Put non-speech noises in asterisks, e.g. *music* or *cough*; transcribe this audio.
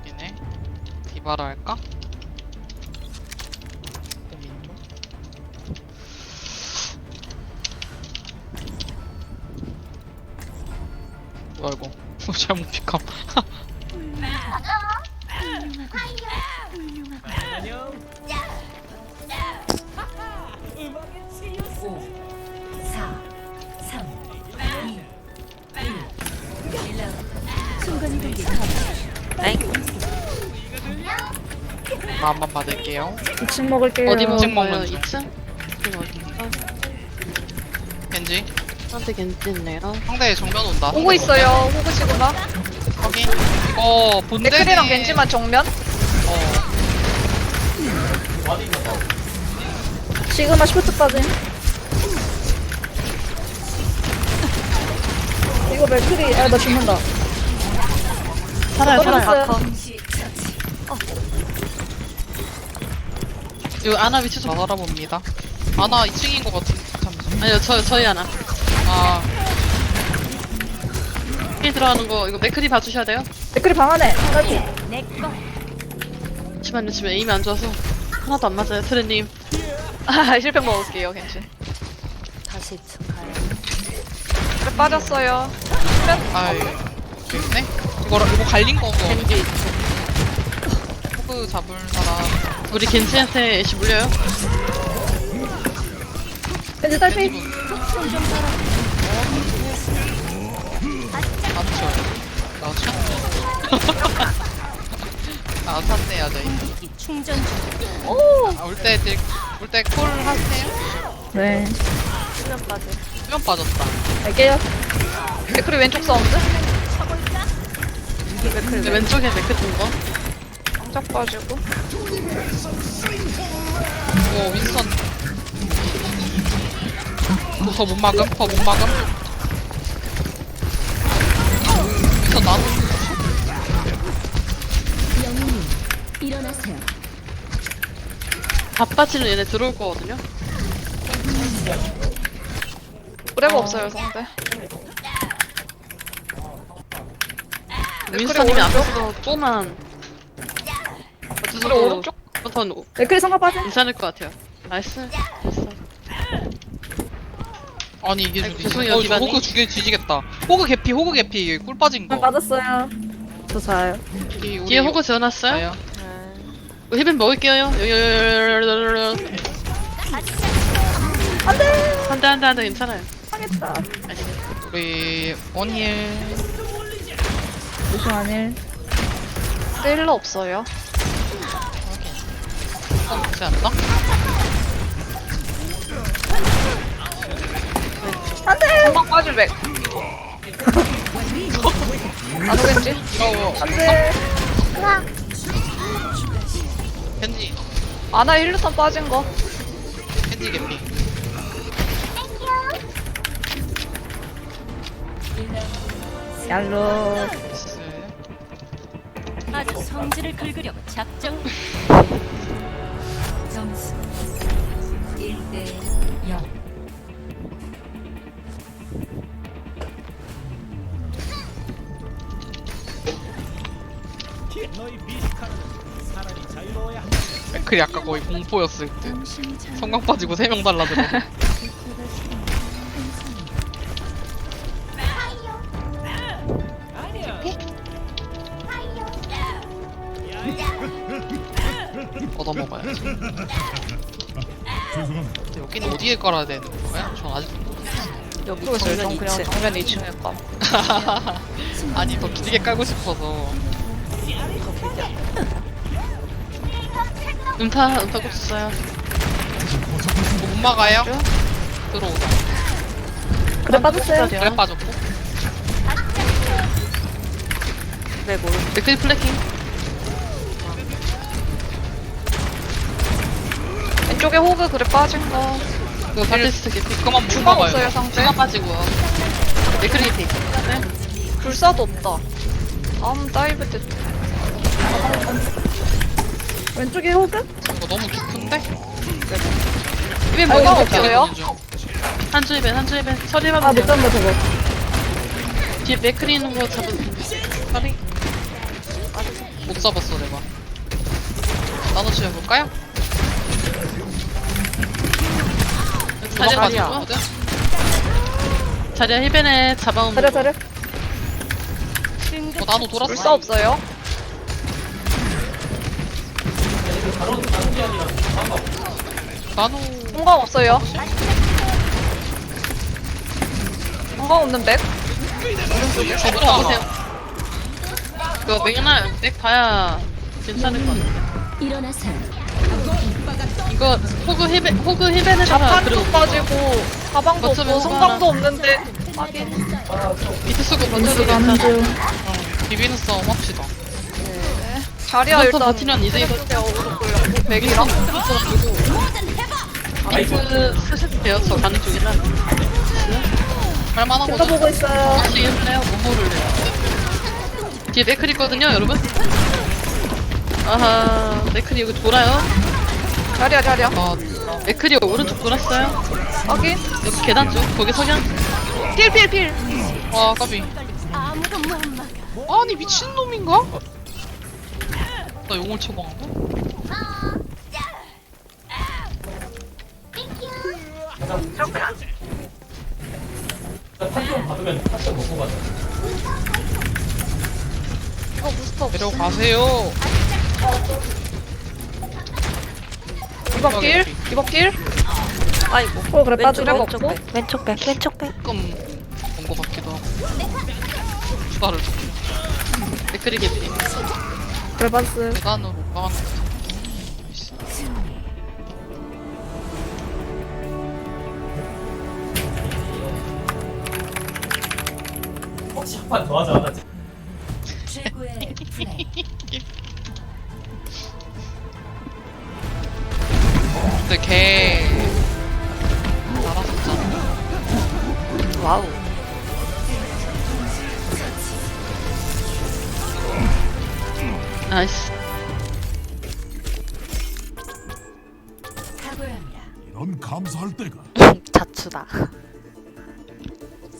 여기네. 디바라 할까? 뭐야 이거? *laughs* 잘못 픽함. *laughs* 마음만 받을게요. 2층 먹을게요. 어디 먹- 먹어요? 먹는 중. 2층? 2층 어디? 겐지. 한테 괜찮네요. 상대 정면 온다. 오고 있어요. 호그 시그마. 확인. 이거 본대. 맥클이랑 겐지만 정면. 어. 시그마 시프트 빠짐. *laughs* 이거 맥클이 아나 죽는다. 살아요. 살아요. 이거 아나 위치 좀. 다 살아봅니다. 아나 2층인 것 같은데. 잠시만. 아니요, 저, 저희 아나. 아, 힐 들어가는 거, 이거 맥크리 봐주셔야 돼요. 맥클이 방 안에 한 가지. 잠시만요, 지금 에임이 안 좋아서. 하나도 안 맞아요, 트레님. *laughs* 아 실패 먹을게요 겐지. 다시 축하해. 그래 빠졌어요. 아, 여기 있네? 이거, 이거 갈린 거고. 겐지. 호그 잡을 사람. 우리 겐지한테 애쉬 물려요? 겐지 딸피. 맞죠? 맞죠? 아, 샀네요, *laughs* 저희. 충전 중. 오. 아, 올 때, 올때 콜 하세요? 네. 수면 빠졌다. 갈게요. 맥클이 왼쪽 사운드. 근데 왼쪽에 맥크 든 거. 깜짝 빠지고. 오, 윈스턴. 더못 막음? 더못 막음? 윈스턴 나도 일어나세요. 바빠치는 얘네 들어올 거거든요? 브레브 없어요 상대. 윈스턴님이? 앞에서 조금만. 그래 어쩌서 오른쪽. 더 맥클이 상가 빠짐. 괜찮을 것 같아요. 나이스. 됐어. 아니 이게 아이고. 죄송해요, 어, 디바님. 호그 죽여 뒤지겠다. 호그 개피, 호그 개피. 꿀 빠진 거. 맞았어요. 저 자요. 우리, 우리 뒤에 호그 지어놨어요? 가요. 힐벤 먹을게요. 요요요요요요요. 안돼. 한대 한대 한대 괜찮아요. 하겠다. 우리 원힐. 무슨 아닐. 힐러 없어요. 어, 그렇지 않나? 안돼. 한방 빠질 맥. 나도 겐지. 이거 안돼. 켄지. 아나 힐루선 빠진 거. 켄지 개피. 얄로. 아주 성질을 긁으려고 작정. *laughs* 점수 1대 0. 맥클이 아까 거의 공포였을 때. 성광 빠지고 3명 달라들어. *laughs* 얻어먹어야지. 근데 여기는 어디에 깔아야 되는 거야? 전 아직 옆으로 있어요. 전 그냥 정면 2층에 감. *laughs* 아니 더 길게 깔고 싶어서 음타 음타 꼭 썼어요. 못 막아요? 들어오자 그래 빠졌어요. 그래 빠졌고 네, 뭐. 맥크리 플래킹. 왼쪽에 호그 그래 빠진 거. 이거 바티스트 개피. 그만 못 주방 막아요 없어요 상대. 주마 빠지고요. 맥크리 개피. 네. 불사도 없다. 다음 다이브 때. 왼쪽에 호그? 이거 너무 깊은데? 힐벤 아이고, 먹을게요. 없어요? 한 줄이 벤, 한 줄이 벤. 처리만 아 못. 잡는다 저거. 뒤에 맥크리 있는 거 잡은. 빨리. 못 잡았어 내가 나눠치 해볼까요? 도망가지 자리야 않거든? 자리야 힐벤에 잡아온 자려 자려. 어 나노 돌았어 불사 없어요? 나노 공감 없어요? 공감 없는 백? 저부터 나오세요 그거 맥날 맥 봐야 괜찮을 것 같아 일어나세요. 이거 호그 힐벤 호그 자판도 그리고 빠지고 가방도 없고 성감도 없는데 하긴 비트 쓰고 버텨도 괜찮아 비비는 싸움 합시다. 자리야 이것도 일단 버티면 이제 이거 해볼게요 오른쪽 걸려 백이랑 나이스 쓰셔도 돼요 저 가는 쪽이라. 할만하거든 보고 있어요. 혹시 해볼래요? 뭐모를 해요. 뒤에 맥클 있거든요 여러분 아하 맥클이 여기 돌아요? 자리야 자리야. 아 맥클이 오른쪽 돌았어요? 확인. 여기 계단 쪽 거기 석양? 필필필. 와 까비. 아니 미친놈인가? 나 용을 처방하고? 없어. 내려가세요 이번 길 이번 길 아이고. 어 그래 빠져. 주력 없고? 왼쪽 백, 왼쪽 백. 조금 본거 같기도 하고. 추가를 좀. 맥클이 개피 그래 빠졌어요. 계단으로 막아놓고. *laughs* 최고의 플레이. *laughs* 근데 걔 알았었잖아 와우. 탁월합니다. 이런 감사할 때가. 자추다 *laughs*